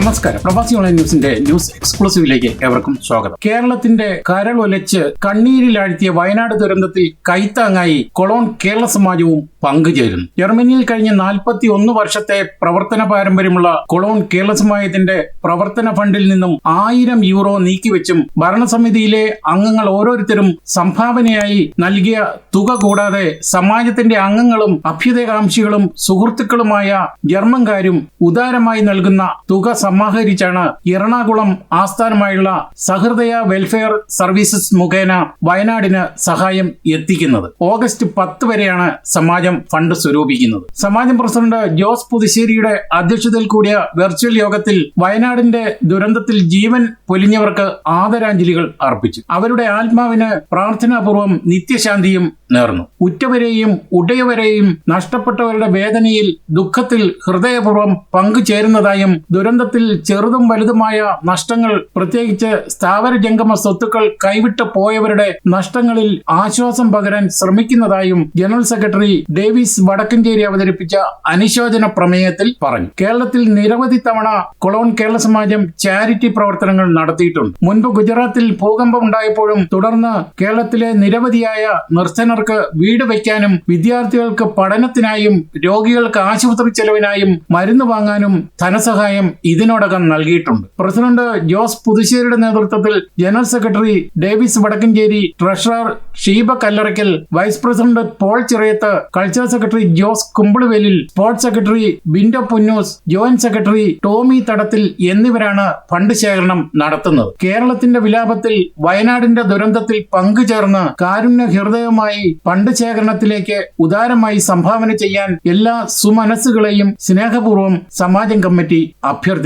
നമസ്കാരം. പ്രവാസി ഓൺലൈൻ ന്യൂസിന്റെ ന്യൂസ് എക്സ്ക്ലൂസീവിലേക്ക് ഏവർക്കും സ്വാഗതം. കേരളത്തിന്റെ കരൾ ഒലച്ച് കണ്ണീരിലാഴ്ത്തിയ വയനാട് ദുരന്തത്തിൽ കൈത്താങ്ങായി കൊളോൺ കേരള സമാജവും പങ്കുചേരുന്നു. ജർമ്മനിയിൽ കഴിഞ്ഞ നാൽപ്പത്തി ഒന്ന് വർഷത്തെ പ്രവർത്തന പാരമ്പര്യമുള്ള കൊളോൺ കേരള സമാജത്തിന്റെ പ്രവർത്തന ഫണ്ടിൽ നിന്നും ആയിരം യൂറോ നീക്കിവെച്ചും ഭരണസമിതിയിലെ അംഗങ്ങൾ ഓരോരുത്തരും സംഭാവനയായി നൽകിയ തുക കൂടാതെ സമാജത്തിന്റെ അംഗങ്ങളും അഭ്യുദയകാംക്ഷികളും സുഹൃത്തുക്കളുമായ ജർമ്മൻകാരും ഉദാരമായി നൽകുന്ന തുക സമാഹരിച്ചാണ് എറണാകുളം ആസ്ഥാനമായുള്ള സഹൃദയ വെൽഫെയർ സർവീസസ് മുഖേന വയനാടിന് സഹായം എത്തിക്കുന്നത്. ഓഗസ്റ്റ് പത്ത് വരെയാണ് സമാജം ഫണ്ട് സ്വരൂപിക്കുന്നത്. സമാജം പ്രസിഡന്റ് ജോസ് പുതുശ്ശേരിയുടെ അധ്യക്ഷതയിൽ കൂടിയ വെർച്വൽ യോഗത്തിൽ വയനാടിന്റെ ദുരന്തത്തിൽ ജീവൻ പൊലിഞ്ഞവർക്ക് ആദരാഞ്ജലികൾ അർപ്പിച്ചു. അവരുടെ ആത്മാവിന് പ്രാർത്ഥനാപൂർവം നിത്യശാന്തിയും നേർന്നു. ഉറ്റവരെയും ഉടയവരെയും നഷ്ടപ്പെട്ടവരുടെ വേദനയിൽ ദുഃഖത്തിൽ ഹൃദയപൂർവം പങ്കുചേരുന്നതായും ദുരന്തത്തിൽ ചെറുതും വലുതുമായ നഷ്ടങ്ങൾ പ്രത്യേകിച്ച് സ്ഥാവര ജംഗമ സ്വത്തുക്കൾ കൈവിട്ടു പോയവരുടെ നഷ്ടങ്ങളിൽ ആശ്വാസം പകരാൻ ശ്രമിക്കുന്നതായും ജനറൽ സെക്രട്ടറി ഡേവിസ് വടക്കഞ്ചേരി അവതരിപ്പിച്ച അനുശോചന പ്രമേയത്തിൽ പറഞ്ഞു. കേരളത്തിൽ നിരവധി തവണ കൊളോൺ കേരള സമാജം ചാരിറ്റി പ്രവർത്തനങ്ങൾ നടത്തിയിട്ടുണ്ട്. മുൻപ് ഗുജറാത്തിൽ ഭൂകമ്പം ഉണ്ടായപ്പോഴും തുടർന്ന് കേരളത്തിലെ നിരവധിയായ നിർസനർക്ക് വീട് വയ്ക്കാനും വിദ്യാർത്ഥികൾക്ക് പഠനത്തിനായും രോഗികൾക്ക് ആശുപത്രി ചെലവിനായും മരുന്ന് വാങ്ങാനും ധനസഹായം ഇതിനോടകം നൽകിയിട്ടുണ്ട്. പ്രസിഡന്റ് ജോസ് പുതുശ്ശേരിയുടെ നേതൃത്വത്തിൽ general secretary Davis Vadakkanchery treasurer Sheeba Kallarakkal vice president Paul Chirayath cultural secretary Jose Kumbiluvelil sports secretary Bindo Punnoose joint secretary Tomy Thadathil എന്നിവരാണ് ഫണ്ട് ശേഖരണം നടത്തുന്നത്. കേരളത്തിന്റെ വിലാപത്തിൽ വയനാടിന്റെ ദുരന്തത്തിൽ പങ്കുചേർന്ന് കാരുണ്യ ഹൃദയമായി ഫണ്ട് ശേഖരണത്തിലേക്ക് ഉദാരമായി സംഭാവന ചെയ്യാൻ എല്ലാ സുമനസ്സുകളെയും സ്നേഹപൂർവം സമാജം കമ്മിറ്റി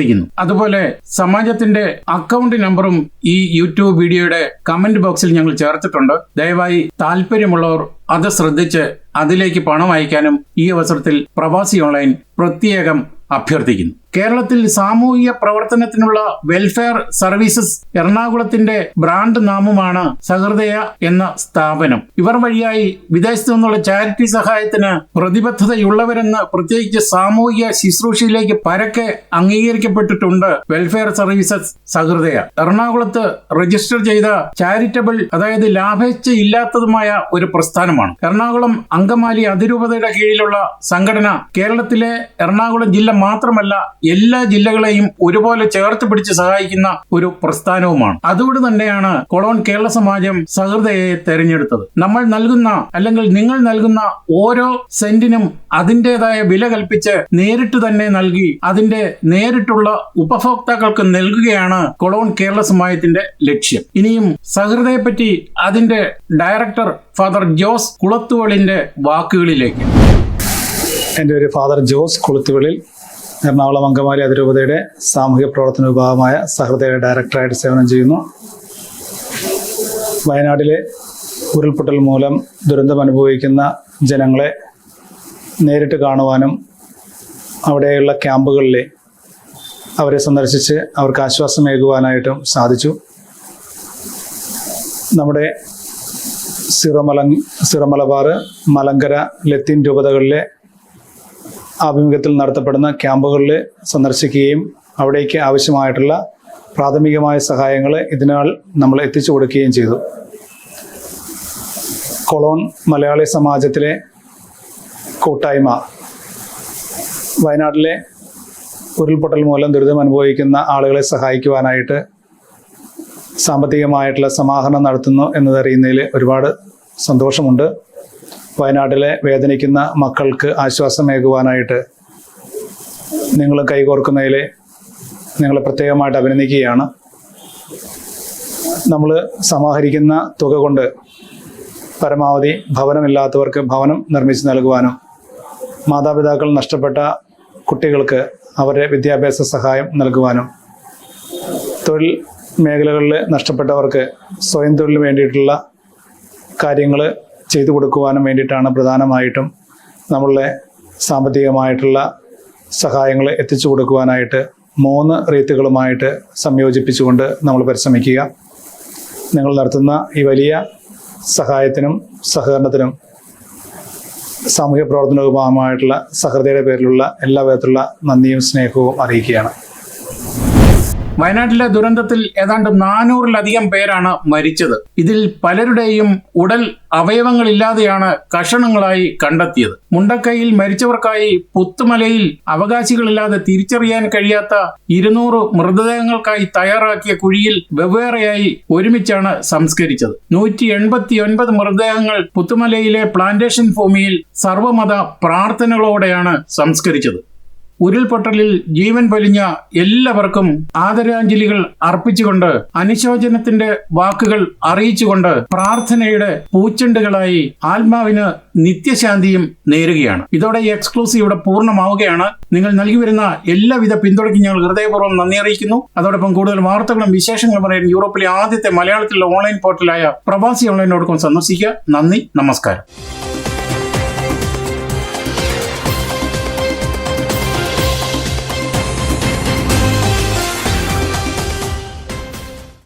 അഭ്യർത്ഥിക്കുന്നു അതുപോലെ സമാജത്തിന്റെ അക്കൗണ്ട് നമ്പറും ഈ യൂട്യൂബ് വീഡിയോയുടെ കമന്റ് ബോക്സിൽ ഞങ്ങൾ ചേർത്തിട്ടുണ്ട്. ദയവായി താല്പര്യമുള്ളവർ അത് ശ്രദ്ധിച്ച് അതിലേക്ക് പണം അയക്കാനും ഈ അവസരത്തിൽ പ്രവാസി ഓൺലൈൻ പ്രത്യേകം അഭ്യർത്ഥിക്കുന്നു. കേരളത്തിൽ സാമൂഹിക പ്രവർത്തനത്തിനുള്ള വെൽഫെയർ സർവീസസ് എറണാകുളത്തിന്റെ ബ്രാൻഡ് നാമമാണ് സഹൃദയ എന്ന സ്ഥാപനം. ഇവർ വഴിയായി വിദേശത്തു നിന്നുള്ള ചാരിറ്റി സഹായത്തിന് പ്രതിബദ്ധതയുള്ളവരെന്ന് പ്രത്യേകിച്ച് സാമൂഹിക ശുശ്രൂഷയിലേക്ക് പരക്കെ അംഗീകരിക്കപ്പെട്ടിട്ടുണ്ട് വെൽഫെയർ സർവീസസ് സഹൃദയ. എറണാകുളത്ത് രജിസ്റ്റർ ചെയ്ത ചാരിറ്റബിൾ അതായത് ലാഭേച്ഛ ഇല്ലാത്തതുമായ ഒരു പ്രസ്ഥാനമാണ്. എറണാകുളം അങ്കമാലി അതിരൂപതയുടെ കീഴിലുള്ള സംഘടന കേരളത്തിലെ എറണാകുളം ജില്ല മാത്രമല്ല എല്ലാ ജില്ലകളെയും ഒരുപോലെ ചേർത്ത് പിടിച്ച് സഹായിക്കുന്ന ഒരു പ്രസ്ഥാനവുമാണ്. അതുകൊണ്ട് തന്നെയാണ് കൊളോൺ കേരള സമാജം സഹൃദയെ തെരഞ്ഞെടുത്തത്. നമ്മൾ നൽകുന്ന അല്ലെങ്കിൽ നിങ്ങൾ നൽകുന്ന ഓരോ സെന്റിനും അതിന്റെതായ വില കൽപ്പിച്ച് നേരിട്ട് തന്നെ നൽകി അതിന്റെ നേരിട്ടുള്ള ഉപഭോക്താക്കൾക്ക് നൽകുകയാണ് കൊളോൺ കേരള സമാജത്തിന്റെ ലക്ഷ്യം. ഇനിയും സഹൃദയെപ്പറ്റി അതിന്റെ ഡയറക്ടർ ഫാദർ ജോസ് കുളത്തുവളിന്റെ വാക്കുകളിലേക്ക്. എന്റെ ഒരു ഫാദർ ജോസ് കുളുത്തുകളിൽ എറണാകുളം അങ്കമാലി അതിരൂപതയുടെ സാമൂഹിക പ്രവർത്തന വിഭാഗമായ സഹൃദയ ഡയറക്ടറായിട്ട് സേവനം ചെയ്യുന്നു. വയനാട്ടിലെ ഉരുൾപൊട്ടൽ മൂലം ദുരന്തം അനുഭവിക്കുന്ന ജനങ്ങളെ നേരിട്ട് കാണുവാനും അവിടെയുള്ള ക്യാമ്പുകളിലെ അവരെ സന്ദർശിച്ച് അവർക്ക് ആശ്വാസമേകുവാനായിട്ടും സാധിച്ചു. നമ്മുടെ സിറമല സിറമലബാർ മലങ്കര ലത്തീൻ രൂപതകളിലെ ആഭിമുഖ്യത്തിൽ നടത്തപ്പെടുന്ന ക്യാമ്പുകളിൽ സന്ദർശിക്കുകയും അവിടേക്ക് ആവശ്യമായിട്ടുള്ള പ്രാഥമികമായ സഹായങ്ങൾ ഇതിനാൽ നമ്മൾ എത്തിച്ചു കൊടുക്കുകയും ചെയ്തു. കൊളോൺ മലയാളി സമാജത്തിലെ കൂട്ടായ്മ വയനാട്ടിലെ ഉരുൾപൊട്ടൽ മൂലം ദുരിതം അനുഭവിക്കുന്ന ആളുകളെ സഹായിക്കുവാനായിട്ട് സാമ്പത്തികമായിട്ടുള്ള സമാഹരണം നടത്തുന്നു എന്നതറിയുന്നതിൽ ഒരുപാട് സന്തോഷമുണ്ട്. വയനാട്ടിലെ വേദനിക്കുന്ന മക്കൾക്ക് ആശ്വാസമേകുവാനായിട്ട് നിങ്ങൾ കൈകോർക്കുന്നതിൽ നിങ്ങളെ പ്രത്യേകമായിട്ട് അഭിനന്ദിക്കുകയാണ്. നമ്മൾ സമാഹരിക്കുന്ന തുക കൊണ്ട് പരമാവധി ഭവനമില്ലാത്തവർക്ക് ഭവനം നിർമ്മിച്ച് നൽകുവാനും മാതാപിതാക്കൾ നഷ്ടപ്പെട്ട കുട്ടികൾക്ക് അവരുടെ വിദ്യാഭ്യാസ സഹായം നൽകുവാനും തൊഴിൽ മേഖലകളിൽ നഷ്ടപ്പെട്ടവർക്ക് സ്വയം തൊഴിലിന് വേണ്ടിയിട്ടുള്ള കാര്യങ്ങൾ ചെയ്തു കൊടുക്കുവാനും വേണ്ടിയിട്ടാണ് പ്രധാനമായിട്ടും നമ്മളുടെ സാമ്പത്തികമായിട്ടുള്ള സഹായങ്ങൾ എത്തിച്ചു കൊടുക്കുവാനായിട്ട് മൂന്ന് റീത്തുകളുമായിട്ട് സംയോജിപ്പിച്ചുകൊണ്ട് നമ്മൾ പരിശ്രമിക്കുക. നിങ്ങൾ നടത്തുന്ന ഈ വലിയ സഹായത്തിനും സഹകരണത്തിനും സാമൂഹ്യ പ്രവർത്തനവുമായിട്ടുള്ള സഹൃദയുടെ പേരിലുള്ള എല്ലാ വിധത്തിലുള്ള നന്ദിയും സ്നേഹവും അറിയിക്കുകയാണ്. വയനാട്ടിലെ ദുരന്തത്തിൽ ഏതാണ്ട് നാനൂറിലധികം പേരാണ് മരിച്ചത്. ഇതിൽ പലരുടെയും ഉടൽ അവയവങ്ങളില്ലാതെയാണ് കഷണങ്ങളായി കണ്ടെത്തിയത്. മുണ്ടക്കൈയിൽ മരിച്ചവർക്കായി പുത്തുമലയിൽ അവകാശികളില്ലാതെ തിരിച്ചറിയാൻ കഴിയാത്ത ഇരുന്നൂറ് മൃതദേഹങ്ങൾക്കായി തയ്യാറാക്കിയ കുഴിയിൽ വെവ്വേറെയായി ഒരുമിച്ചാണ് സംസ്കരിച്ചത്. നൂറ്റി എൺപത്തി ഒൻപത് മൃതദേഹങ്ങൾ പുത്തുമലയിലെ പ്ലാന്റേഷൻ ഭൂമിയിൽ സർവമത പ്രാർത്ഥനകളോടെയാണ് സംസ്കരിച്ചത്. ഉരുൾപൊട്ടലിൽ ജീവൻ പൊലിഞ്ഞ എല്ലാവർക്കും ആദരാഞ്ജലികൾ അർപ്പിച്ചുകൊണ്ട് അനുശോചനത്തിന്റെ വാക്കുകൾ അറിയിച്ചുകൊണ്ട് പ്രാർത്ഥനയുടെ പൂച്ചെണ്ടുകളായി ആത്മാവിന് നിത്യശാന്തിയും നേരുകയാണ്. ഇതോടെ ഈ എക്സ്ക്ലൂസീവ് ഇവിടെ പൂർണമാവുകയാണ്. നിങ്ങൾ നൽകി വരുന്ന എല്ലാവിധ പിന്തുണയ്ക്കും ഞങ്ങൾ ഹൃദയപൂർവം നന്ദി അറിയിക്കുന്നു. അതോടൊപ്പം കൂടുതൽ വാർത്തകളും വിശേഷങ്ങളും പറയാൻ യൂറോപ്പിലെ ആദ്യത്തെ മലയാളത്തിലുള്ള ഓൺലൈൻ പോർട്ടലായ പ്രവാസി ഓൺലൈൻ ഡോട്ട് കോം സന്ദർശിക്കുക. നന്ദി നമസ്കാരം.